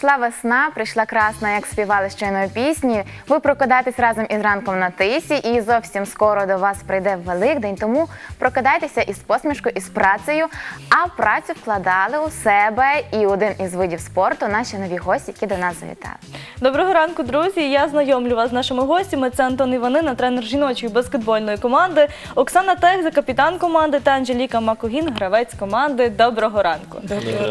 прийшла весна, прийшла красна, як співали щойно пісні. Ви прокидаєтесь разом із ранком на тисі, і зовсім скоро до вас прийде Великдень. Тому прокидайтеся із посмішкою, із працею. А працю вкладали у себе і один із видів спорту наші нові гості, які до нас завітали. Доброго ранку, друзі. Я знайомлю вас з нашими гостями. Це Антон Іванина, тренер жіночої баскетбольної команди, Оксана Тегза, капітан команди та Анжеліка Макогін, гравець команди. Доброго ранку.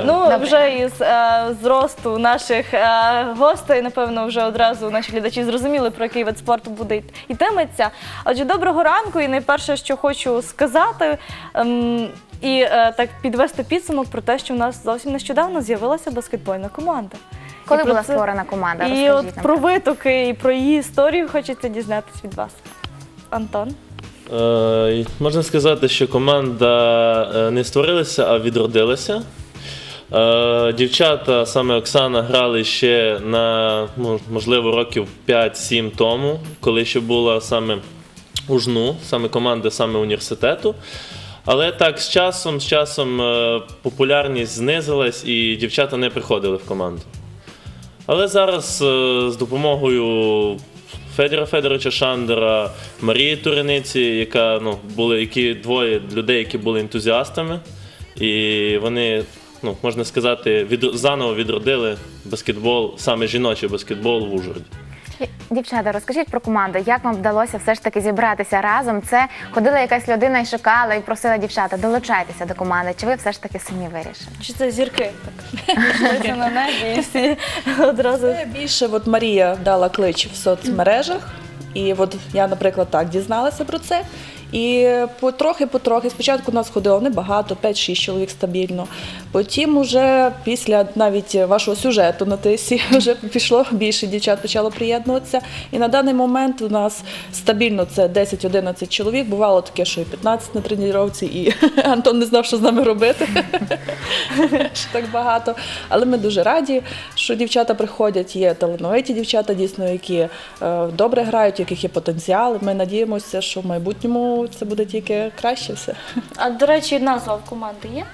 Ну вже із е, зросту наших е, гостей, напевно, вже одразу наші глядачі зрозуміли, про який вид спорту буде йтиметься. Отже, доброго ранку, і найперше, що хочу сказати. ем, і е, так підвести підсумок про те, що в нас зовсім нещодавно з'явилася баскетбольна команда. Коли І про була це- створена команда? І Розкажіть от нам про витоки і про її історію хочеться дізнатися від вас. Антон. Е, Можна сказати, що команда е, не створилася, а відродилася. Е, Дівчата, саме Оксана, грали ще на можливо років 5-7 тому, коли ще була саме у жну, саме команда саме університету. Але так, з часом, з часом е, популярність знизилась і дівчата не приходили в команду. Але зараз е, з допомогою Федора Федоровича Шандера, Марії Турениці, яка ну, були які двоє людей, які були ентузіастами, і вони, ну, можна сказати, від, заново відродили баскетбол, саме жіночий баскетбол в Ужгороді. Дівчата, розкажіть про команду, як вам вдалося все ж таки зібратися разом? Це ходила якась людина і шукала, і просила дівчата, долучайтеся до команди. Чи ви все ж таки самі вирішили? Чи це зірки? Так на небі і всі одразу. Більше от Марія дала клич в соцмережах, і от я, наприклад, так дізналася про це. І потрохи-потрохи, спочатку нас ходило небагато, 5-6 чоловік стабільно. Потім, уже після навіть вашого сюжету на тисі, вже пішло більше дівчат почало приєднуватися. І на даний момент у нас стабільно це 10-11 чоловік. Бувало таке, що і 15 на тренувці, і Антон не знав, що з нами робити. що так багато. Але ми дуже раді, що дівчата приходять. Є талановиті дівчата, дійсно, які е, добре грають, у яких є потенціал. Ми надіємося, що в майбутньому це буде тільки краще все. А до речі, назва в команди є?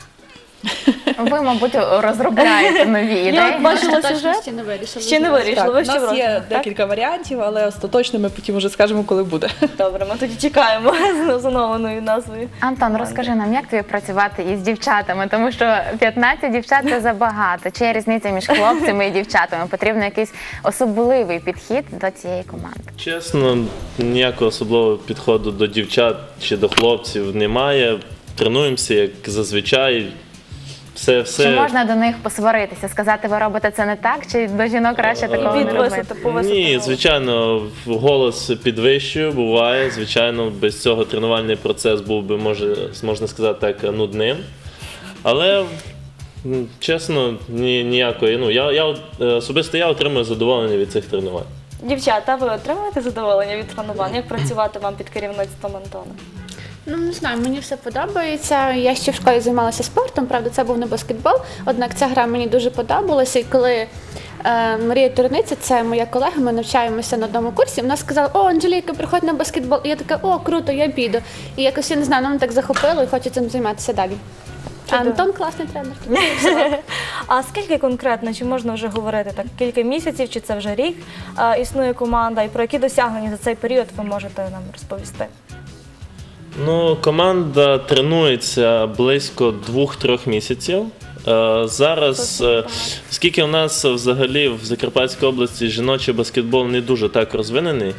Ви, мабуть, розробляєте нові ідеї. от бачила сюжет. Остаточності не вирішили. Ще не вирішили. Ви у ще нас є роздумах, так? декілька варіантів, але остаточно ми потім вже скажемо, коли буде. Добре, ми тоді чекаємо з оновленою назвою. Антон, розкажи нам, як тобі працювати із дівчатами, тому що 15 дівчат це забагато. Чи є різниця між хлопцями і дівчатами? Потрібен якийсь особливий підхід до цієї команди. Чесно, ніякого особливого підходу до дівчат чи до хлопців немає. Тренуємося як зазвичай. Все, все. Чи можна до них посваритися, сказати, ви робите це не так, чи до жінок краще такого не робити? Ні, звичайно, голос підвищую, буває. Звичайно, без цього тренувальний процес був би, може, можна сказати так, нудним. Але чесно, ні, ніякої. Ну, я, я е, особисто я отримую задоволення від цих тренувань. Дівчата, ви отримуєте задоволення від тренувань? Як працювати вам під керівництвом Антона? Ну не знаю, мені все подобається. Я ще в школі займалася спортом, правда, це був не баскетбол. Однак ця гра мені дуже подобалася. І коли е, Марія Турениця, це моя колега, ми навчаємося на одному курсі. Вона сказала: О, Анжеліка, приходь на баскетбол. І я така, о, круто, я піду. І якось я не знаю, мене так захопило і хочу цим займатися далі. А. Антон класний тренер. А скільки конкретно, чи можна вже говорити так, кілька місяців, чи це вже рік е, існує команда, і про які досягнення за цей період ви можете нам розповісти? Ну, команда тренується близько двох-трьох місяців. Е, Зараз, е, оскільки у нас взагалі в Закарпатській області жіночий баскетбол не дуже так розвинений,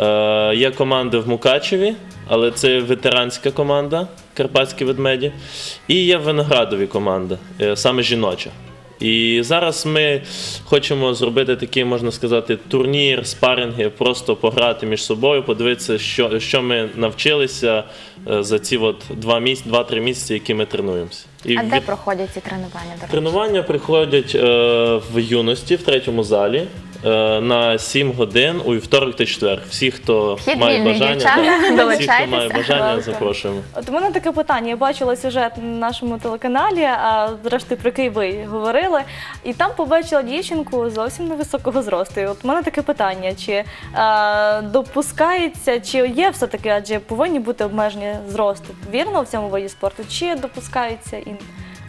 е, є команди в Мукачеві, але це ветеранська команда Карпатські ведмеді, і є Виноградові команда, е, саме жіноча. І зараз ми хочемо зробити такий, можна сказати, турнір, спаринги, просто пограти між собою, подивитися, що, що ми навчилися е, за ці от два-три місяці, які ми тренуємося. І А де від- проходять ці тренування? До речі? тренування приходять е, в юності в третьому залі. е, На 7 годин у вівторок та четвер. Всі, хто Вхід має вільний, бажання, дівчата, всі, хто долучайтеся. має бажання, Welcome. запрошуємо. От у мене таке питання. Я бачила сюжет на нашому телеканалі, а зрештою про який ви говорили, і там побачила дівчинку зовсім невисокого зросту. І от у мене таке питання: чи е, допускається, чи є все таки, адже повинні бути обмеження зросту? Вірно в цьому виді спорту? Чи допускаються і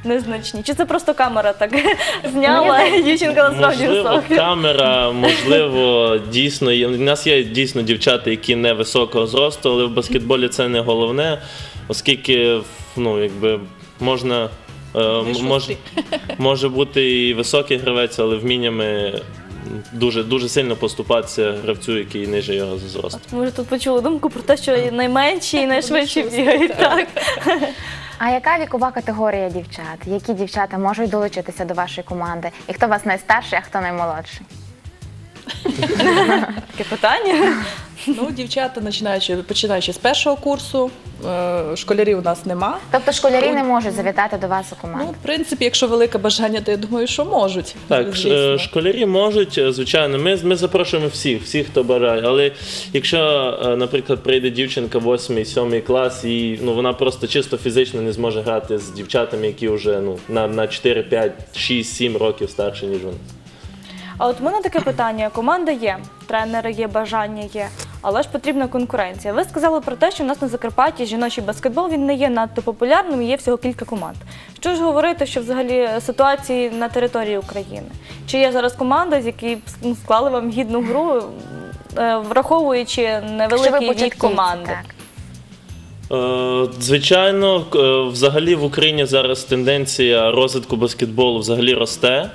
незначні? Чи це просто камера так зняла, і дівчинка насправді Можливо, висока? камера, можливо, дійсно є. У нас є дійсно дівчата, які не високого зросту, але в баскетболі це не головне, оскільки ну, якби можна. е, м- Може, може бути і високий гравець, але вміннями дуже, дуже сильно поступатися гравцю, який ниже його за зростом. Ми вже тут почули думку про те, що найменші і найшвидші бігають. Так. А яка вікова категорія дівчат? Які дівчата можуть долучитися до вашої команди? І хто вас найстарший, а хто наймолодший? Таке питання. Ну, дівчата, починаючи, починаючи з першого курсу, е, школярів у нас нема. Тобто школярі не можуть завітати до вас у Ну, команду? в принципі, якщо велике бажання, то я думаю, що можуть. Так, ш- звісно. е, школярі можуть, е, звичайно. Ми, ми запрошуємо всіх, всіх, хто бажає. Але якщо, е, наприклад, прийде дівчинка 8-7 клас, і ну, вона просто чисто фізично не зможе грати з дівчатами, які вже ну, на, на 4, 5, 6, 7 років старші, ніж вони. А от в мене таке питання: команда є, тренери є, бажання є, але ж потрібна конкуренція. Ви сказали про те, що в нас на Закарпатті жіночий баскетбол він не є надто популярним, є всього кілька команд. Що ж говорити, що взагалі ситуації на території України? Чи є зараз команда, з які ну, склали вам гідну гру, е, враховуючи невеликий вік команди? так. Е, Звичайно, е, взагалі в Україні зараз тенденція розвитку баскетболу взагалі росте.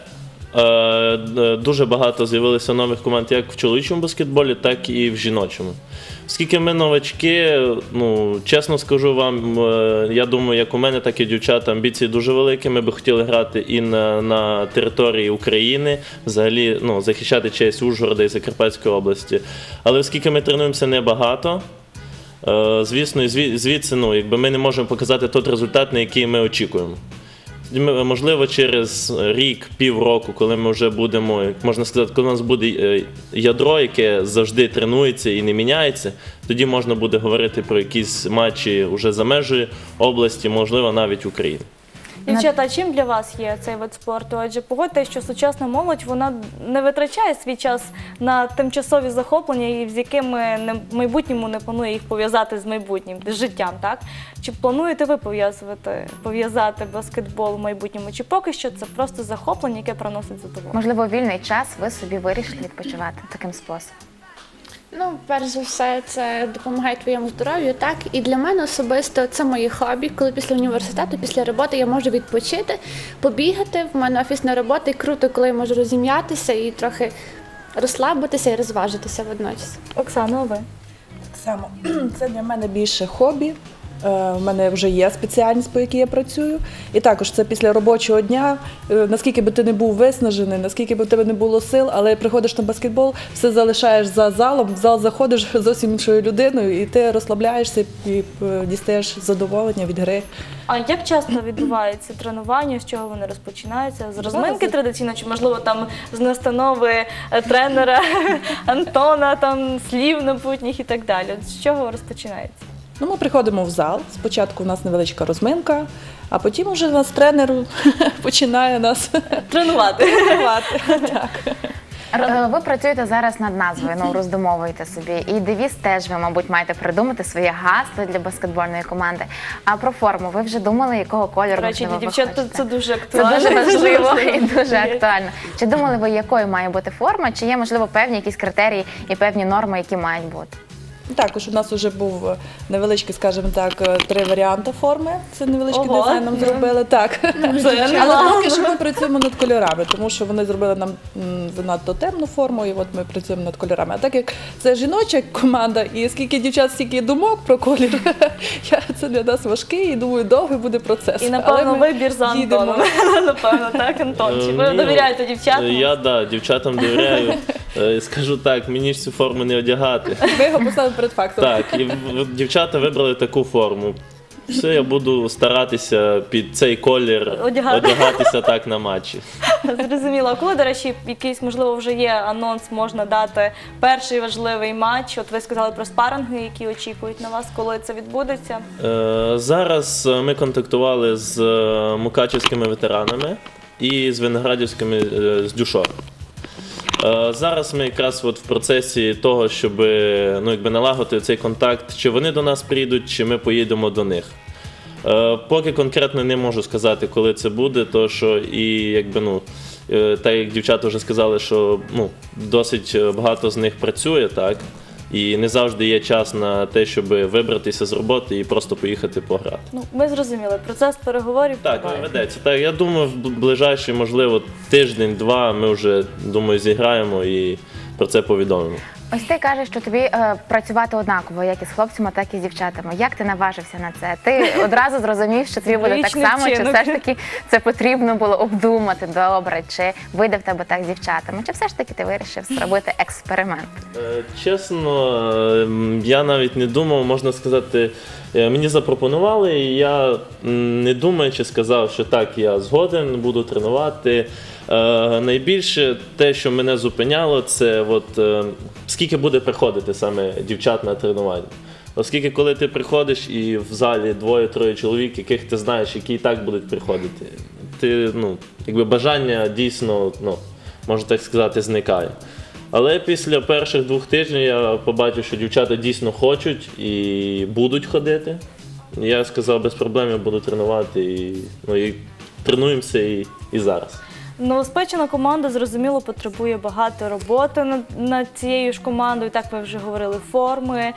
Е, Дуже багато з'явилося нових команд як в чоловічому баскетболі, так і в жіночому. Оскільки ми новачки, ну чесно скажу вам, е, я думаю, як у мене, так і у дівчат амбіції дуже великі. Ми би хотіли грати і на, на території України, взагалі ну, захищати честь Ужгорода і Закарпатської області. Але оскільки ми тренуємося небагато, Е, Звісно, звідси ну, якби ми не можемо показати той результат, на який ми очікуємо. Можливо, через рік, півроку, коли ми вже будемо, як можна сказати, коли у нас буде е, ядро, яке завжди тренується і не міняється, тоді можна буде говорити про якісь матчі вже за межі області, можливо, навіть України. Дівчата, а чим для вас є цей вид спорту? Адже погодьте, що сучасна молодь вона не витрачає свій час на тимчасові захоплення, і з якими не в майбутньому не планує їх пов'язати з майбутнім, з життям. Так чи плануєте ви пов'язувати пов'язати баскетбол в майбутньому? Чи поки що це просто захоплення, яке приносить задоволення? Можливо, вільний час ви собі вирішили відпочивати таким способом. Ну, перш за все, це допомагає твоєму здоров'ю, так. І для мене особисто це моє хобі, коли після університету, після роботи я можу відпочити, побігати. В мене офісна робота, і круто, коли я можу розім'ятися і трохи розслабитися і розважитися водночас. Оксана, а ви? Так само. Це для мене більше хобі. Е, У мене вже є спеціальність, по якій я працюю. І також це після робочого дня. Е, Наскільки би ти не був виснажений, наскільки би в тебе не було сил, але приходиш на баскетбол, все залишаєш за залом, в зал заходиш зовсім іншою людиною, і ти розслабляєшся і е, дістаєш задоволення від гри. А як часто відбувається тренування? З чого вони розпочинаються? З розминки традиційно, чи можливо там з настанови е, тренера Антона, там слів напутніх і так далі? З чого розпочинається? Ну, ми приходимо в зал. Спочатку у нас невеличка розминка, а потім уже нас тренер починає нас Тренувати. тренувати. Так. Е, Ви працюєте зараз над назвою, ну роздумовуєте собі. І девіз теж ви, мабуть, маєте придумати своє гасло для баскетбольної команди. А про форму ви вже думали, якого кольору До речі, для ви дівчат хочете? це дуже Це актуально. дуже важливо і дуже актуально. Чи думали ви, якою має бути форма? Чи є можливо певні якісь критерії і певні норми, які мають бути? Також у нас вже був е, невеличкий, скажімо так, е, три варіанти форми. Це невеличкий Ого. дизайн нам зробили. Так. Це Але поки що ми працюємо над кольорами, тому що вони зробили нам занадто темну форму, і от ми працюємо над кольорами. А так як це жіноча команда, і скільки дівчат, стільки думок про колір, я, це для нас важкий і думаю, довгий буде процес. І напевно вибір за. Антоном. Напевно, так, Антон. Чи ви Е, довіряєте дівчатам? Я да, дівчатам довіряю. Е, Скажу так, мені ж цю форму не одягати. Ми його поставили перед фактом. Так, і в- дівчата вибрали таку форму. Все, я буду старатися під цей колір Одягати. одягатися так на матчі. Зрозуміло. А коли, до речі, якийсь, можливо, вже є анонс, можна дати перший важливий матч. От ви сказали про спаринги, які очікують на вас, коли це відбудеться. Е, Зараз е, ми контактували з е, мукачівськими ветеранами і з виноградівськими е, з Дюшор. Е, Зараз ми якраз от в процесі того, щоб е, ну, якби налагодити цей контакт, чи вони до нас прийдуть, чи ми поїдемо до них. Е, Поки конкретно не можу сказати, коли це буде, то що і якби ну. Та як дівчата вже сказали, що ну, досить е, багато з них працює, так, і не завжди є час на те, щоб вибратися з роботи і просто поїхати пограти. Ну, ми зрозуміли, процес переговорів Так, триває. ведеться. Так, я думаю, в ближайші, ближайший, можливо, тиждень-два ми вже думаю, зіграємо і про це повідомимо. Ось ти кажеш, що тобі е, працювати однаково, як із хлопцями, так і з дівчатами. Як ти наважився на це? Ти одразу зрозумів, що тобі буде так само, чи вчинок. все ж таки це потрібно було обдумати добре, чи вийде в тебе так з дівчатами, чи все ж таки ти вирішив зробити експеримент? Е, Чесно, е, я навіть не думав, можна сказати, е, мені запропонували, і я м, не думаючи сказав, що так, я згоден, буду тренувати. Е, Найбільше те, що мене зупиняло, це от, е, скільки буде приходити саме дівчат на тренування. Оскільки, коли ти приходиш і в залі двоє-троє чоловік, яких ти знаєш, які і так будуть приходити, ти ну, якби бажання дійсно, ну, можна так сказати, зникає. Але після перших двох тижнів я побачив, що дівчата дійсно хочуть і будуть ходити. Я сказав, без проблем я буду тренувати і, ну, і тренуємося і, і зараз. Новоспечена команда зрозуміло потребує багато роботи над, цією ж командою. Так ви вже говорили, форми, е,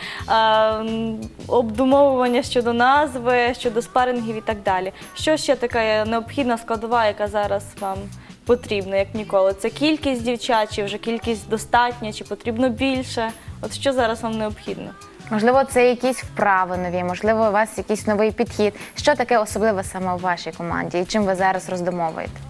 обдумовування щодо назви, щодо спарингів і так далі. Що ще така необхідна складова, яка зараз вам потрібна, як ніколи? Це кількість дівчат, чи вже кількість достатня, чи потрібно більше? От що зараз вам необхідно? Можливо, це якісь вправи нові, можливо, у вас якийсь новий підхід. Що таке особливе саме у вашій команді і чим ви зараз роздумовуєте?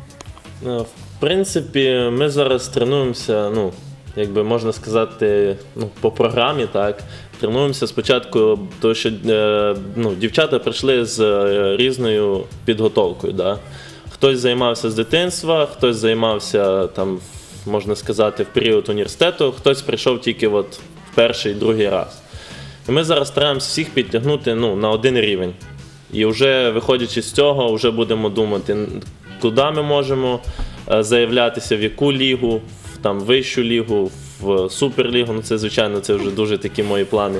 Ну, В принципі, ми зараз тренуємося, ну, якби можна сказати, ну, по програмі, так. Тренуємося спочатку, тому що е, ну, дівчата прийшли з е, різною підготовкою. Да. Хтось займався з дитинства, хтось займався там, можна сказати, в період університету, хтось прийшов тільки от в перший, другий раз. І ми зараз стараємося всіх підтягнути ну, на один рівень. І вже виходячи з цього, вже будемо думати, куди ми можемо е, заявлятися, в яку лігу, в там вищу лігу, в суперлігу. Ну це звичайно, це вже дуже такі мої плани.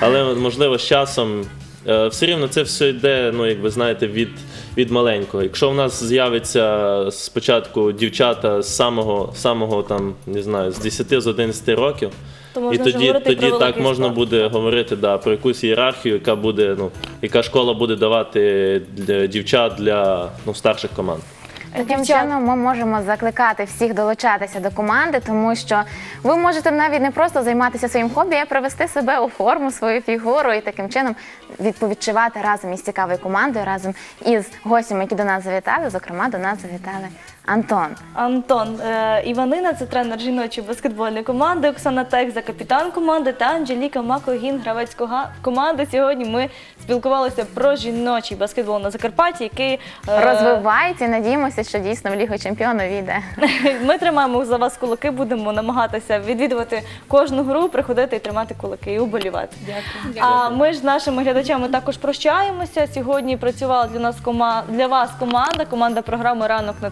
Але можливо з часом е, все рівно це все йде, ну як ви знаєте, від, від маленького. Якщо в нас з'явиться спочатку дівчата з самого, самого там, не знаю, з 10 з 11 років. То І можна вже тоді, говорити тоді про так великий можна спорт. буде говорити да, про якусь ієрархію, яка буде, ну, яка школа буде давати для дівчат для ну, старших команд. Таким Дівчат- чином ми можемо закликати всіх долучатися до команди, тому що ви можете навіть не просто займатися своїм хобі, а привести себе у форму, свою фігуру і таким чином відповідчувати разом із цікавою командою, разом із гостями, які до нас завітали. Зокрема, до нас завітали Антон. Антон е, Іванина, це тренер жіночої баскетбольної команди, Оксана Текза, капітан команди та Анжеліка Макогін, гравець кога- команди. Сьогодні ми спілкувалися про жіночий баскетбол на Закарпатті, який е, Розвивається і надіємося, що дійсно в Лігу чемпіонів війде. Ми тримаємо за вас кулаки, будемо намагатися відвідувати кожну гру, приходити і тримати кулаки і уболівати. Дякую. А ми ж з нашими глядачами також прощаємося. Сьогодні працювала для нас кома... для вас команда, команда програми Ранок на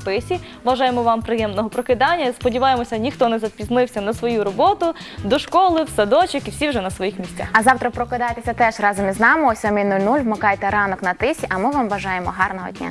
Бажаємо вам приємного прокидання. Сподіваємося, ніхто не запізнився на свою роботу до школи, в садочок і всі вже на своїх місцях. А завтра прокидайтеся теж разом із нами о 7.00, вмикайте ранок на тисі, а ми вам бажаємо гарного дня.